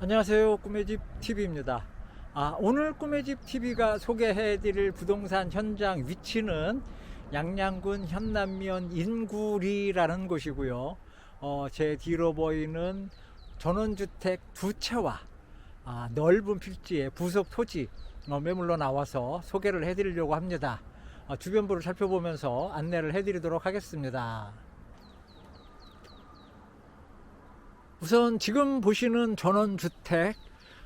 안녕하세요. 꿈의집 TV입니다. 아, 오늘 꿈의집 TV가 소개해 드릴 부동산 현장 위치는 양양군 현남면 인구리라는 곳이고요. 어, 제 뒤로 보이는 전원주택 두 채와 아, 넓은 필지의 부속 토지 어, 매물로 나와서 소개를 해 드리려고 합니다. 어, 주변부를 살펴보면서 안내를 해 드리도록 하겠습니다. 우선 지금 보시는 전원주택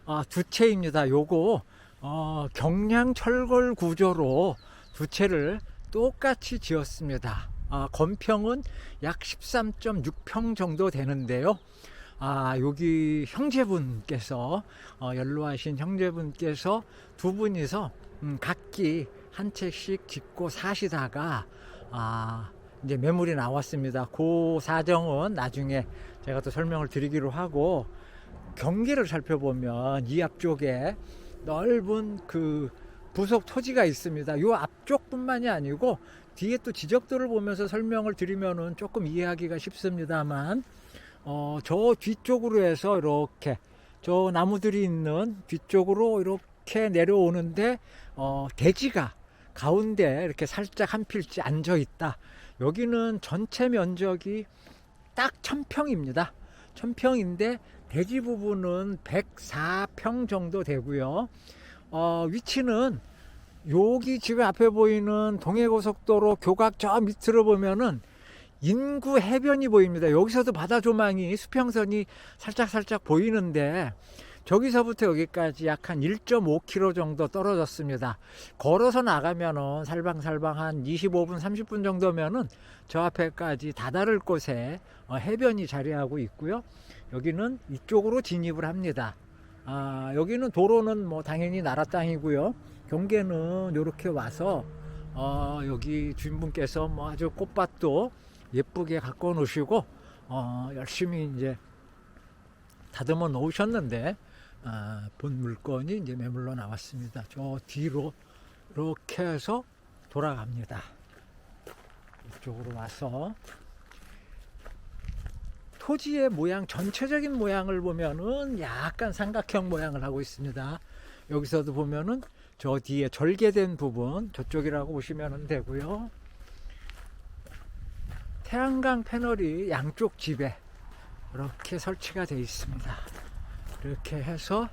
아, 두 채입니다. 요거 어, 경량 철골 구조로 두 채를 똑같이 지었습니다. 아, 건평은 약 13.6평 정도 되는데요. 아, 여기 형제분께서 어, 연로하신 형제분께서 두 분이서 음, 각기 한 채씩 짓고 사시다가 아, 이제 매물이 나왔습니다. 그 사정은 나중에 제가 또 설명을 드리기로 하고 경계를 살펴보면 이 앞쪽에 넓은 그 부속 토지가 있습니다. 이 앞쪽뿐만이 아니고 뒤에 또 지적도를 보면서 설명을 드리면은 조금 이해하기가 쉽습니다만 어, 저 뒤쪽으로 해서 이렇게 저 나무들이 있는 뒤쪽으로 이렇게 내려오는데 어, 대지가 가운데 이렇게 살짝 한 필지 앉아 있다. 여기는 전체 면적이 딱 1000평입니다. 1000평인데 대지 부분은 104평 정도 되고요. 어, 위치는 여기 지금 앞에 보이는 동해고속도로 교각 저 밑으로 보면은 인구 해변이 보입니다. 여기서도 바다 조망이 수평선이 살짝 살짝 보이는데 저기서부터 여기까지 약 한 1.5km 정도 떨어졌습니다. 걸어서 나가면은 살방살방 한 25분, 30분 정도면은 저 앞에까지 다다를 곳에 어, 해변이 자리하고 있고요. 여기는 이쪽으로 진입을 합니다. 아, 여기는 도로는 뭐 당연히 나라 땅이고요. 경계는 이렇게 와서 어, 여기 주인분께서 뭐 아주 꽃밭도 예쁘게 갖고 놓으시고 어, 열심히 이제 다듬어 놓으셨는데 아, 본 물건이 이제 매물로 나왔습니다. 저 뒤로 이렇게 해서 돌아갑니다. 이쪽으로 와서 토지의 모양 전체적인 모양을 보면은 약간 삼각형 모양을 하고 있습니다. 여기서도 보면은 저 뒤에 절개된 부분 저쪽이라고 보시면 되고요. 태양광 패널이 양쪽 집에 이렇게 설치가 되어 있습니다. 이렇게 해서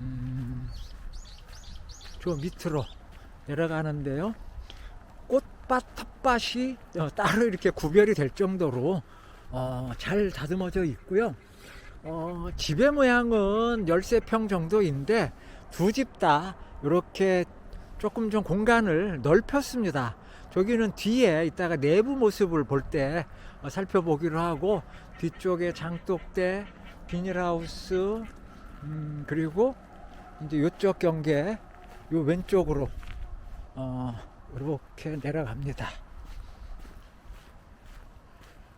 음, 저 밑으로 내려가는데요. 꽃밭, 텃밭이 어, 따로 이렇게 구별이 될 정도로 어, 잘 다듬어져 있고요. 어, 집의 모양은 13평 정도인데 두 집 다 이렇게 조금 좀 공간을 넓혔습니다. 저기는 뒤에 이따가 내부 모습을 볼때 어, 살펴보기로 하고 뒤쪽에 장독대, 비닐하우스, 음, 그리고 이제 이쪽 경계 요 왼쪽으로 어, 이렇게 내려갑니다.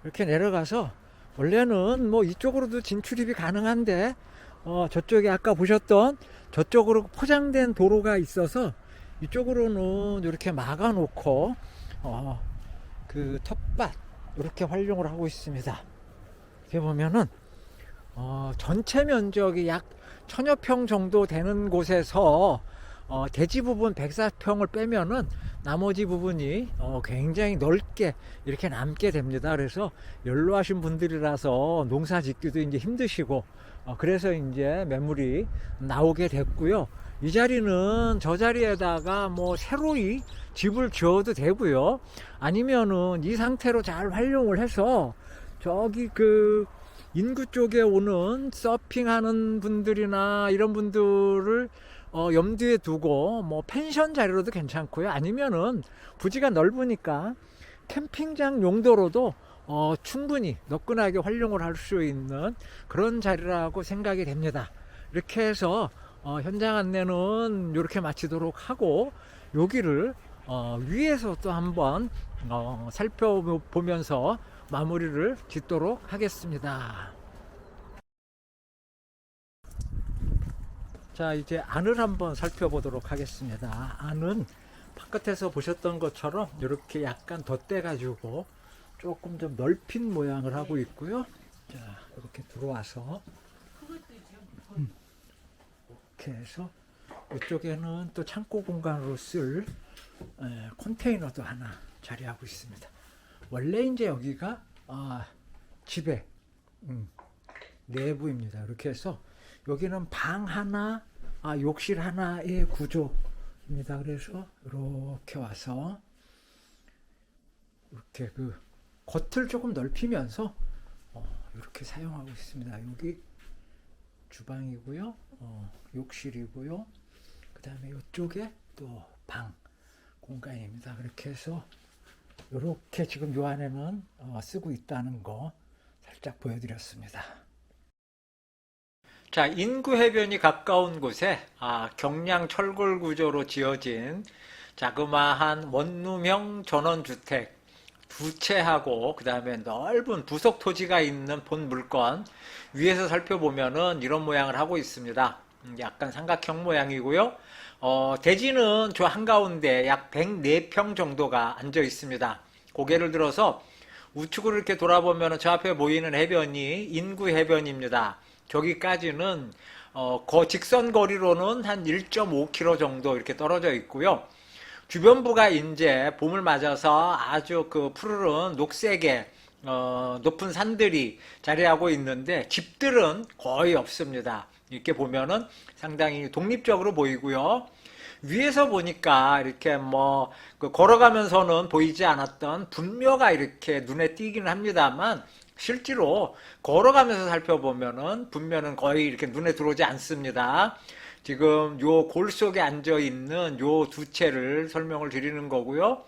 이렇게 내려가서 원래는 뭐 이쪽으로도 진출입이 가능한데 어, 저쪽에 아까 보셨던 저쪽으로 포장된 도로가 있어서 이쪽으로는 이렇게 막아 놓고 어, 그 텃밭 이렇게 활용을 하고 있습니다. 이렇게 보면은 어, 전체 면적이 약 천여 평 정도 되는 곳에서 어, 대지 부분 104평을 빼면은 나머지 부분이 어, 굉장히 넓게 이렇게 남게 됩니다. 그래서 연로하신 분들이라서 농사 짓기도 이제 힘드시고 어, 그래서 이제 매물이 나오게 됐고요. 이 자리는 저 자리에다가 뭐 새로이 집을 지어도 되고요. 아니면은 이 상태로 잘 활용을 해서 저기 그 인구 쪽에 오는 서핑하는 분들이나 이런 분들을 어, 염두에 두고 뭐 펜션 자리로도 괜찮고요. 아니면은 부지가 넓으니까 캠핑장 용도로도 어, 충분히 너끈하게 활용을 할 수 있는 그런 자리라고 생각이 됩니다. 이렇게 해서 어, 현장 안내는 이렇게 마치도록 하고 여기를 어, 위에서 또 한번 어, 살펴보면서 마무리를 짓도록 하겠습니다. 자, 이제 안을 한번 살펴보도록 하겠습니다. 안은 바깥에서 보셨던 것처럼 이렇게 약간 덧대가지고 조금 좀 넓힌 모양을 하고 있고요. 자, 이렇게 들어와서 이렇게 해서 이쪽에는 또 창고 공간으로 쓸 에, 컨테이너도 하나 자리하고 있습니다. 원래 이제 여기가 아, 집의 음, 내부입니다. 이렇게 해서 여기는 방 하나, 아, 욕실 하나의 구조입니다. 그래서 이렇게 와서 이렇게 그 겉을 조금 넓히면서 어, 이렇게 사용하고 있습니다. 여기 주방이고요, 어, 욕실이고요. 그 다음에 이쪽에 또 방 공간입니다. 그렇게 해서 이렇게 지금 요 안에는 어, 쓰고 있다는 거 살짝 보여드렸습니다. 자, 인구 해변이 가까운 곳에 아, 경량 철골 구조로 지어진 자그마한 원룸형 전원주택 두 채하고 그 다음에 넓은 부속 토지가 있는 본 물건 위에서 살펴보면은 이런 모양을 하고 있습니다. 음, 약간 삼각형 모양이고요. 어, 대지는 저 한가운데 약 104평 정도가 앉아 있습니다. 고개를 들어서 우측으로 이렇게 돌아보면 저 앞에 보이는 해변이 인구 해변입니다. 저기까지는 어, 거 직선 거리로는 한 1.5km 정도 이렇게 떨어져 있고요. 주변부가 이제 봄을 맞아서 아주 그 푸르른 녹색의 어, 높은 산들이 자리하고 있는데 집들은 거의 없습니다. 이렇게 보면은 상당히 독립적으로 보이고요. 위에서 보니까 이렇게 뭐그 걸어가면서는 보이지 않았던 분묘가 이렇게 눈에 띄기는 합니다만 실제로 걸어가면서 살펴보면은 분묘는 거의 이렇게 눈에 들어오지 않습니다. 지금 요 골 속에 앉아 있는 요 두 채를 설명을 드리는 거고요.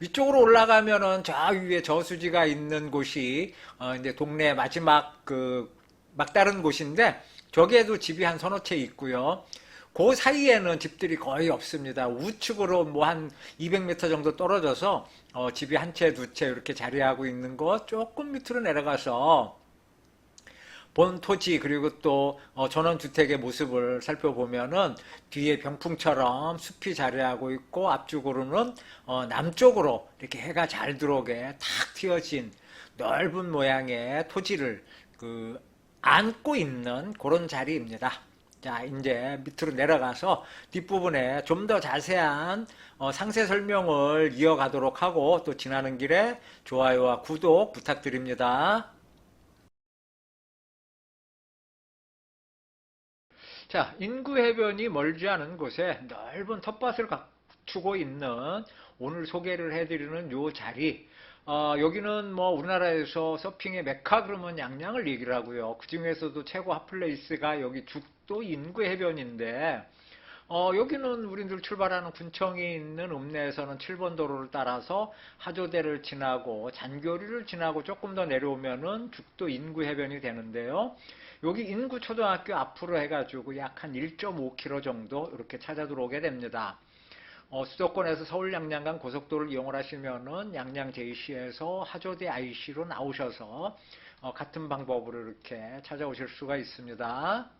위쪽으로 올라가면은 저 위에 저수지가 있는 곳이 어 이제 동네 마지막 그 막다른 곳인데 저기에도 집이 한 서너 채 있고요. 그 사이에는 집들이 거의 없습니다. 우측으로 뭐 한 200m 정도 떨어져서 어 집이 한 채, 두 채 이렇게 자리하고 있는 거 조금 밑으로 내려가서 본 토지 그리고 또 어, 전원주택의 모습을 살펴보면은 뒤에 병풍처럼 숲이 자리하고 있고 앞쪽으로는 어, 남쪽으로 이렇게 해가 잘 들어오게 탁 튀어진 넓은 모양의 토지를 그 안고 있는 그런 자리입니다. 자, 이제 밑으로 내려가서 뒷부분에 좀 더 자세한 어, 상세 설명을 이어가도록 하고 또 지나는 길에 좋아요와 구독 부탁드립니다. 자, 인구 해변이 멀지 않은 곳에 넓은 텃밭을 갖추고 있는 오늘 소개를 해드리는 요 자리. 어, 여기는 뭐 우리나라에서 서핑의 메카 그러면 양양을 얘기를 하고요. 그 중에서도 최고 핫플레이스가 여기 죽도 인구 해변인데, 어, 여기는 우리들 출발하는 군청이 있는 읍내에서는 7번 도로를 따라서 하조대를 지나고 잔교리를 지나고 조금 더 내려오면은 죽도 인구 해변이 되는데요. 여기 인구 초등학교 앞으로 해가지고 약 한 1.5km 정도 이렇게 찾아 들어오게 됩니다. 어, 수도권에서 서울 양양간 고속도로를 이용을 하시면은 양양 JC에서 하조대 IC로 나오셔서 어, 같은 방법으로 이렇게 찾아오실 수가 있습니다.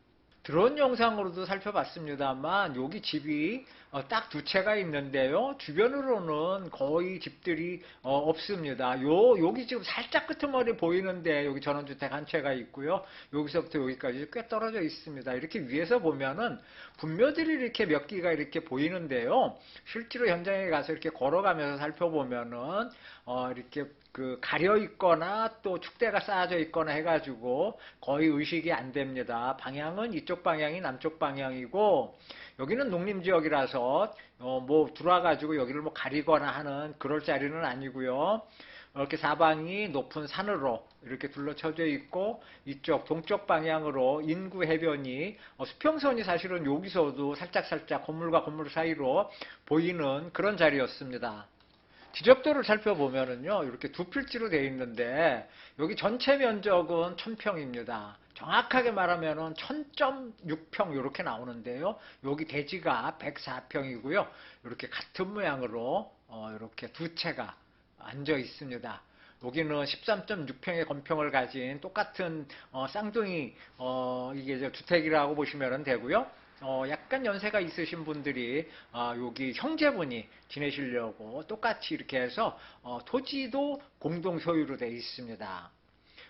드론 영상으로도 살펴봤습니다만 여기 집이 어, 딱두 채가 있는데요. 주변으로는 거의 집들이 어, 없습니다. 요 여기 지금 살짝 끄트머리 보이는데 여기 전원주택 한 채가 있고요. 여기서부터 여기까지 꽤 떨어져 있습니다. 이렇게 위에서 보면은 분묘들이 이렇게 몇 개가 이렇게 보이는데요. 실제로 현장에 가서 이렇게 걸어가면서 살펴보면은 어, 이렇게 그 가려 있거나 또 축대가 쌓아져 있거나 해가지고 거의 의식이 안 됩니다. 방향은 이쪽 방향이 남쪽 방향이고 여기는 농림 지역이라서 어 뭐 들어와가지고 여기를 뭐 가리거나 하는 그럴 자리는 아니고요. 이렇게 사방이 높은 산으로 이렇게 둘러쳐져 있고 이쪽 동쪽 방향으로 인구 해변이 어, 수평선이 사실은 여기서도 살짝살짝 건물과 건물 사이로 보이는 그런 자리였습니다. 지적도를 살펴보면은요, 이렇게 두 필지로 되어 있는데, 여기 전체 면적은 1000평입니다. 정확하게 말하면은 1000.6평 이렇게 나오는데요. 여기 대지가 104평이고요. 이렇게 같은 모양으로, 어, 이렇게 두 채가 앉아 있습니다. 여기는 13.6평의 건평을 가진 똑같은 어, 쌍둥이 어, 이게 이제 주택이라고 보시면 되고요. 어, 약간 연세가 있으신 분들이 아, 여기 형제분이 지내시려고 똑같이 이렇게 해서 어, 토지도 공동 소유로 되어 있습니다.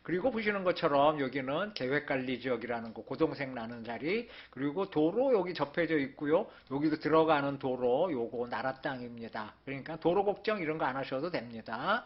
그리고 보시는 것처럼 여기는 계획관리 지역이라는 거, 고동생 나는 자리, 그리고 도로 여기 접해져 있고요. 여기도 들어가는 도로, 요거 나라 땅입니다. 그러니까 도로 걱정 이런 거 안 하셔도 됩니다.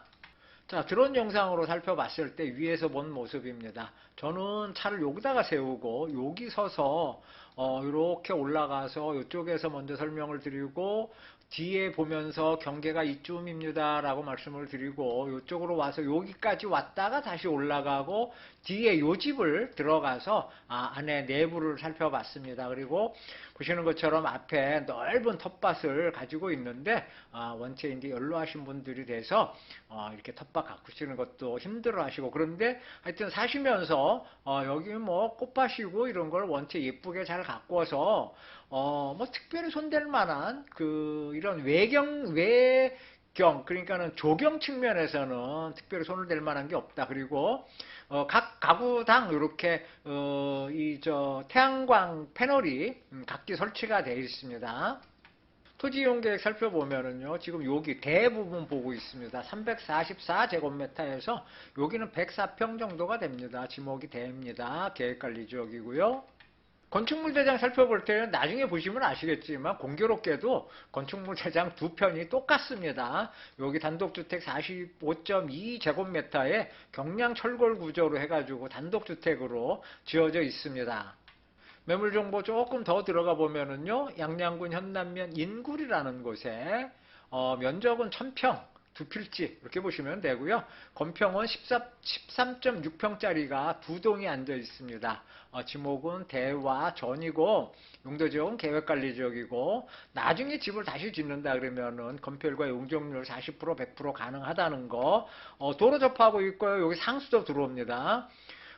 자, 드론 영상으로 살펴봤을 때 위에서 본 모습입니다. 저는 차를 여기다가 세우고 여기 서서 어, 이렇게 올라가서 이쪽에서 먼저 설명을 드리고 뒤에 보면서 경계가 이쯤입니다 라고 말씀을 드리고 이쪽으로 와서 여기까지 왔다가 다시 올라가고 뒤에 요 집을 들어가서 아, 안에 내부를 살펴봤습니다. 그리고 보시는 것처럼 앞에 넓은 텃밭을 가지고 있는데 아, 원체 이제 연로하신 분들이 돼서 어, 이렇게 텃밭 가꾸시는 것도 힘들어 하시고 그런데 하여튼 사시면서 어, 여기 뭐 꽃밭이고 이런 걸 원체 예쁘게 잘 가꾸어서 어, 뭐 특별히 손댈 만한 그 이런 외경 외경 그러니까는 조경 측면에서는 특별히 손을 댈 만한 게 없다. 그리고 어, 각 가구당 이렇게 어, 이 저 태양광 패널이 음, 각기 설치가 되어 있습니다. 토지 이용 계획 살펴보면은요, 지금 여기 대부분 보고 있습니다. 344제곱미터에서 여기는 104평 정도가 됩니다. 지목이 됩니다. 계획관리 지역이고요. 건축물 대장 살펴볼 때는 나중에 보시면 아시겠지만 공교롭게도 건축물 대장 두 편이 똑같습니다. 여기 단독주택 45.2제곱미터에 경량 철골 구조로 해가지고 단독주택으로 지어져 있습니다. 매물 정보 조금 더 들어가 보면은요, 양양군 현남면 인굴이라는 곳에 어, 면적은 1000평, 두 필지 이렇게 보시면 되고요. 건평은 14, 13.6평짜리가 두 동이 앉아 있습니다. 어, 지목은 대와 전이고 용도 지역은 계획관리 지역이고 나중에 집을 다시 짓는다 그러면은 건폐율과 용적률 40% 100% 가능하다는 거. 어, 도로 접하고 있고요. 여기 상수도 들어옵니다.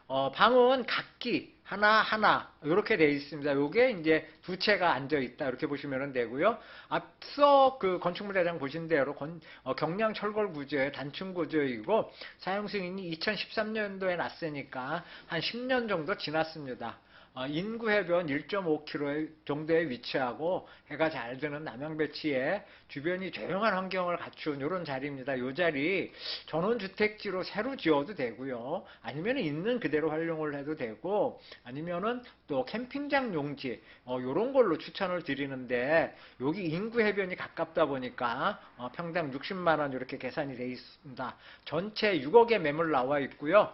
어, 방은 각기 하나 하나 이렇게 되어 있습니다. 요게 이제 두 채가 앉아 있다 이렇게 보시면 되고요. 앞서 그 건축물 대장 보신 대로 건- 어, 경량 철골 구조의 단층 구조이고 사용 승인이 2013년도에 났으니까 한 10년 정도 지났습니다. 어, 인구 해변 1.5km 정도에 위치하고 해가 잘 드는 남양 배치에 주변이 조용한 환경을 갖춘 이런 자리입니다. 이 자리 전원주택지로 새로 지어도 되고요. 아니면 있는 그대로 활용을 해도 되고 아니면은 또 캠핑장 용지 이런 걸로 추천을 드리는데 여기 인구 해변이 가깝다 보니까 어, 평당 60만 원 이렇게 계산이 되어 있습니다. 전체 6억의 매물 나와 있고요.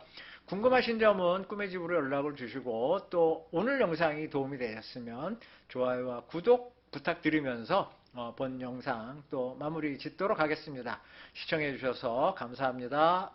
궁금하신 점은 꿈의 집으로 연락을 주시고 또 오늘 영상이 도움이 되셨으면 좋아요와 구독 부탁드리면서 어, 본 영상 또 마무리 짓도록 하겠습니다. 시청해 주셔서 감사합니다.